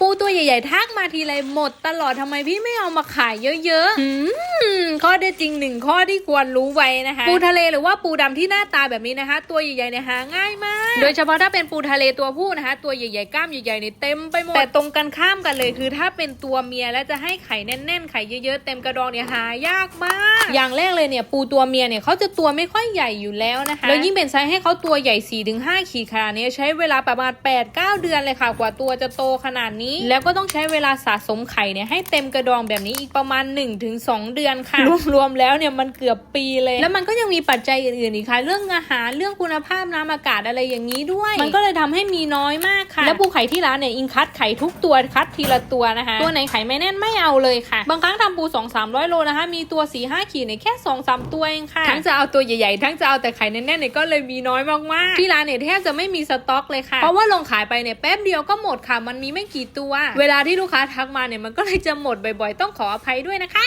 ปูตัวใหญ่ๆทักมาทีไรหมดตลอดทำไมพี่ไม่เอามาขายเยอะๆ ข้อได้จริงหนึ่งข้อที่ควรรู้ไว้นะคะ ปูทะเลหรือว่าปูดำที่หน้าตาแบบนี้นะคะ ตัวใหญ่ๆเนี่ยหาง่ายมาก โดยเฉพาะถ้าเป็นปูทะเลตัวผู้นะคะ ตัวใหญ่ๆกล้ามใหญ่ๆเนี่ยเต็มไปหมด แต่ตรงกันข้ามกันเลยคือถ้าเป็นตัวเมียแล้วจะให้ไข่แน่นๆไข่เยอะๆเต็มกระดองเนี่ยหายากมาก อย่างแรกเลยเนี่ยปูตัวเมียเนี่ยเขาจะตัวไม่ค่อยใหญ่อยู่แล้วนะคะแล้วยิ่งเป็นไซส์ให้เขาตัวใหญ่4-5ขีดขนาดนี้ใช้เวลาประมาณ 8-9 เดือนเลยค่ะกว่าตัวจะโตขนาดนี้ แล้วก็ต้องใช้เวลาสะสมไข่เนี่ยให้เต็มกระดองแบบนี้อีกประมาณ 1-2 เดือนค่ะ รวมๆแล้วเนี่ยมันเกือบปีเลย แล้วมันก็ยังมีปัจจัยอื่นๆอีกค่ะ เรื่องอาหารเรื่องคุณภาพน้ำอากาศอะไรอย่างนี้ด้วย มันก็เลยทำให้มีน้อยมากค่ะ แล้วปูไข่ที่ร้านเนี่ยอิงคัดไข่ทุกตัวคัดทีละตัวนะคะ ตัวไหนไข่ไม่แน่นไม่เอาเลยค่ะ บางครั้งทำปู2-300โลนะคะ มีตัว4-5ขีดเนี่ยแค่2-3ตัวเองค่ะ ทั้งจะเอาตัวใหญ่ๆ ทั้งจะเอาแต่ไข่แน่นๆเนี่ยก็เลยมีน้อยมากๆที่ร้านเนี่ยแทบจะไม่มีสต็อกเลยค่ะ เพราะว่าลงขายไปเนี่ยแป๊บเดียวก็หมดค่ะ มันมีไม่กี่ตัว เวลาที่ลูกค้าทักมาเนี่ยมันก็เลยจะหมดบ่อยๆ ต้องขออภัยด้วยนะคะ